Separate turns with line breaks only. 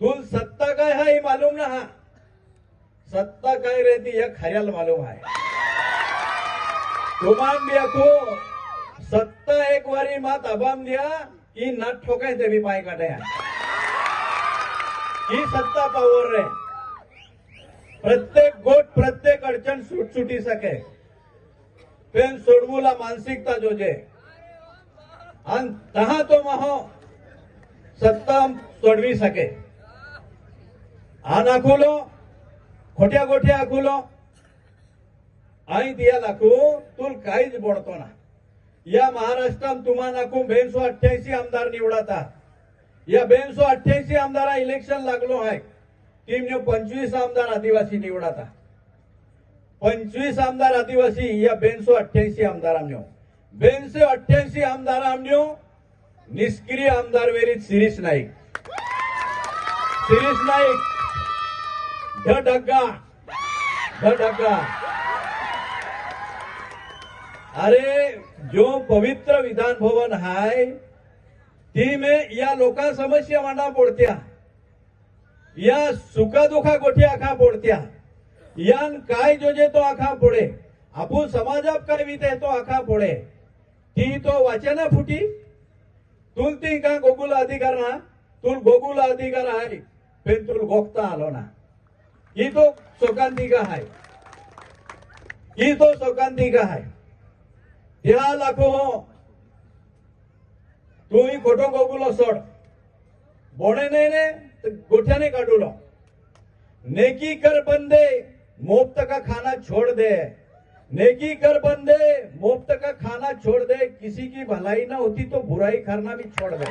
तुल सत्ता काय है ये मालूम ना हा. सत्ता काय रहती यह खऱ्याल मालूम है तुमान भी अखो सत्ता एक वारी मात अबाम दिया की नट ठोकाय ते भी पाय काटे ही सत्ता पावर रे. प्रत्येक गोट प्रत्येक अडचण सुटसुटी सके. पेन सोडवूला मानसिकता जोजे. आणि तहा तो महो सत्ता सोडवी सके. आ नाखुलो खोट्या गोठ्या आखुलो आई दिया दाखू तुल काहीच बोडतो ना या महाराष्ट्रात तुम्हाला नाकू बेनसो अठ्ठ्याऐंशी आमदार निवडाता या बेनसो अठ्ठ्याऐंशी आमदारा इलेक्शन लागलो आहे टीमने पंचवीस आमदार आदिवासी निवडाता पंचवीस आमदार आदिवासी या बेनसो अठ्ठ्याऐंशी आमदार आमदारांनो बेनशे अठ्ठ्याऐंशी आमदार आमदारांनो निष्क्रिय आमदार वेरीत शिरीष नाईक शिरीष नाईक ढ डग्गा. ढ डग्गा. अरे जो पवित्र विधान भवन हाय ती मे या लोका समस्या मांडा पोडत्या. या सुखादुखा गोठी आखा पोडत्या. यान काय जोजे तो आखा पडे. आपण समाजाप काय विते तो आखा पडे. ती तो वाचना फुटी. तुल ती का गोकुल अधिकार ना? तुल गोकुल अधिकार आहे. पण तुल गोगता आलो ना. ही तो शोकांतिका आहे. ही तो शोकांतिका आहे. या लाखो हो. तुम्ही खोटो गोगुलो सोड बोणे नाही ने तर गोठ्याने काढूलो नेकी कर बंदे मोफ्त का खाना छोड़ दे. नेकी कर बंदे मुफ्त का खाना छोड़ दे. किसी की भलाई ना होती तो बुराई करना भी छोड़ दे.